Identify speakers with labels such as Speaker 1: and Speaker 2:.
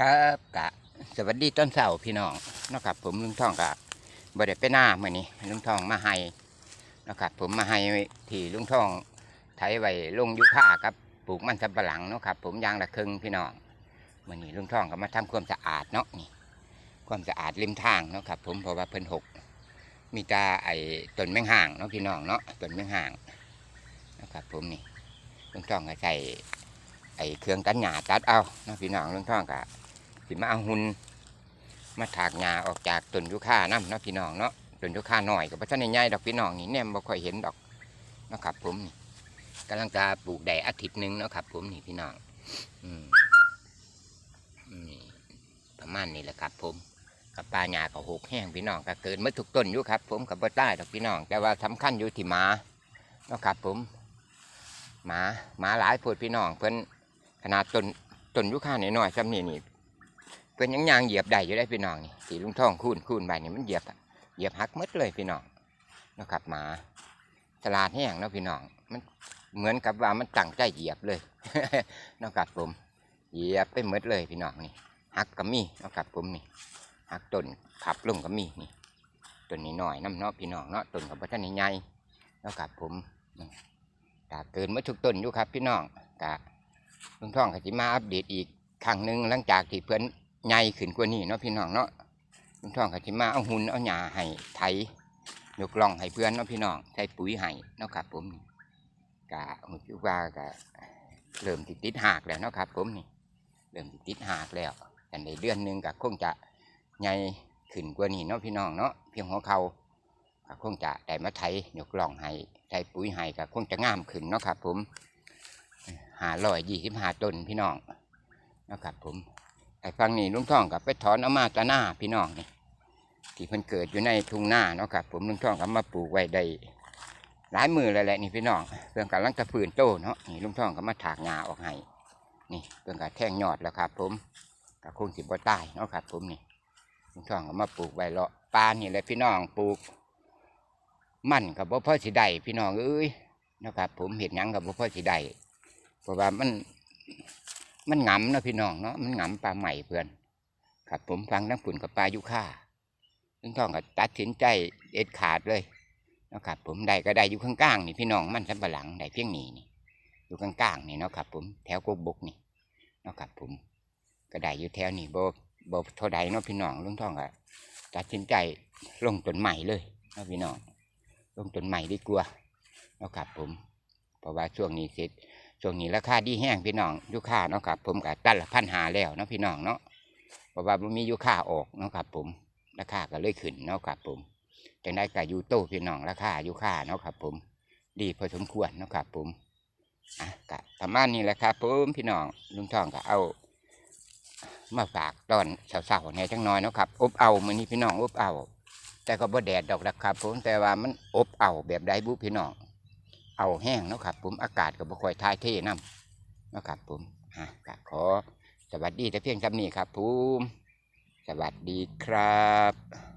Speaker 1: ครับกะสวัสดีต้นเสาร์พี่น้องนะครับผมลุงทองกะบ่ได้ไปหน้าเมื่อนี้ลุงทองมาให้นะครับผมมาให้ที่ลุงทองไถไว้ลงยุค่าครับปลูกมันสำปะหลังเนาะครับผมยางละครึ่งพี่น้องเมื่อนี้ลุงทองก็มาทำความสะอาดเนาะนี่ความสะอาดริมทางเนาะครับผมเพราะว่าเพิ่นหกมีตาไอ้ต้นแมงห่างเนาะพี่น้องเนาะต้นแมงห่างนะครับผมนี่ลุงทองก็ใส่ไอ้เครื่องตัดหญ้าตัดเอาเนาะพี่น้องลุงทองก็ สิมาเอาหุ่นมาถากหญ้าออกจากต้นยุค่าน้ำเนาะพี่น้องเนาะต้นยุค่าหน่อยกับพระท่านใหญ่ดอกพี่น้องนี่แนมบ่ค่อยเห็นดอกเนาะครับผมนี่กำลังจะปลูกได้อาทิตย์หนึ่งเนาะครับผมนี่พี่น้องอืมนี่ประมาณนี้แหละครับผมกับปลาหญ้ากับหกแห้งพี่น้องก็เกิดเมื่อทุกต้นอยู่ครับ ผมกับบ่ได้ดอกพี่น้อง แต่ว่าสำคัญอยู่ที่หมาเนาะครับผมหมาหมาหลายโพดพี่น้องเพิ่นขนาดต้นต้นยุค่าน้อยๆซ้ำนี่นี่ เพิ่นยังยางเหยียบได้อยู่ได้พี่น้องนี่สีลุงท่องคูนคูนใบนี่มันเหยียบเหยียบหักหมดเลยพี่น้องนะครับหมาฉลาดแห้งเนาะพี่น้องมันเหมือนกับว่ามันตั้งใจเหยียบเลยนะครับผม เหยียบไปหมดเลยพี่น้องนี่หักก็มีนะครับผมนี่หักต้นขับลงก็มีนี่ต้นนี้หน่อยน้ำเนาะพี่น้องเนาะต้นกับพระท่านใหญ่นะครับผมกะเกินมาทุกต้นอยู่ครับพี่น้องกะลุงท่องก็จะมาอัปเดตอีกครั้งหนึ่งหลังจากที่เพื่อน ใหญ่ขึ้นกว่านี้เนาะพี่น้องเนาะลุงทองก็สิมาเอาหุ่นเอาหญ้าให้ไถยกล่องให้เพื่อนเนาะพี่น้องใส่ปุ๋ยให้เนาะครับผมกะหุ่นจุว่ากะเริ่มติดติดหากแล้วเนาะครับ ผมนี่เริ่มติดติดหากแล้วแต่ในเดือนหนึ่งก็คงจะใหญ่ขึ้นกว่านี้เนาะพี่น้องเนาะเพียงหัวเขาก็คงจะได้มาไถยกล่องให้ใส่ปุ๋ยให้ก็คงจะงามขึ้นเนาะครับ ผมหาร้อยยี่สิบห้าต้นพี่น้องเนาะครับผม ไอ้ฟังนี่ลุงท่องกับไปถอนเอามาตะหน้าพี่น้องนี่ที่เพิ่นเกิดอยู่ในทุ่งหน้าเนาะครับผมลุงท่องกับมาปลูกไว้ได้หลายมือแล้วแหละนี่พี่น้องเพื่อนกำลังจะฟื้นโตเนาะนี่ลุงท่องกับมาถากหญ้าออกให้นี่เพื่อนกับแท่งยอดแล้วครับ ผมกับคงสิบ่ตายเนาะครับ ผมนี่ลุงท่องกับมาปลูกไว้เลาะปลานี่แหละพี่น้องปลูก มันกับบ่พ่อสิได้พี่น้องเอ้ยเนาะครับผมเห็ดยังกับบ่พ่อสิได้เพราะว่ามัน มันงำเนาะพี่น้องเนาะมันหงำปลาใหม่เพื่อนครับผมฟังทั้งฝุ่นกับปลายุค่าซึ่งทองก็ตัดสินใจเด็ดขาดเลยนะครับผมได้ก็ได้อยู่ข้างๆนี่พี่น้องมันสำปะหลังได้เพียงนี้นี่อยู่ข้างๆนี่เนาะครับ ผมแถวกกบกนี่เนาะครับผมก็ได้อยู่แถวนี่โบโบเท่าใดเนาะพี่น้องลุงทองก็ตัดสินใจลงต้นใหม่เลยเนาะพี่น้องลงต้นใหม่ดีกว่าเนาะครับผมเพราะว่าช่วงนี้เสร็จ ช่วงนี้ราคาดีแห้งพี่น้องยูค่าเนาะครับ ผมกับตันละพันหาแล้วเนาะพี่น้องเนาะเพราะว่ามันมียูค่าออกเนาะครับ ผมราคาก็เลยขึ้นเนาะครับ ผมจังได้กับยูโตพี่น้องราคายูค่าเนาะครับ ผม ดีพอสมควรเนาะครับ ผมอะกะประมาณนี้แหละครับผมพี่น้องลุงทองก็เอา มาฝากตอนเสาวๆเนี่ยจังน้อยเนาะครับ อบเอามือนี้พี่น้องอบเอา แต่ก็บ่แดดดอกนะครับผมแต่ว่ามันอบเอาแบบใดบุพี่น้อง เอาแห้งนะครับผมอากาศก็บ่ค่อยทายเทน้ำนะครับผมฮะก็ขอสวัสดีแต่เพียงคำนี้ครับผมสวัสดีครับ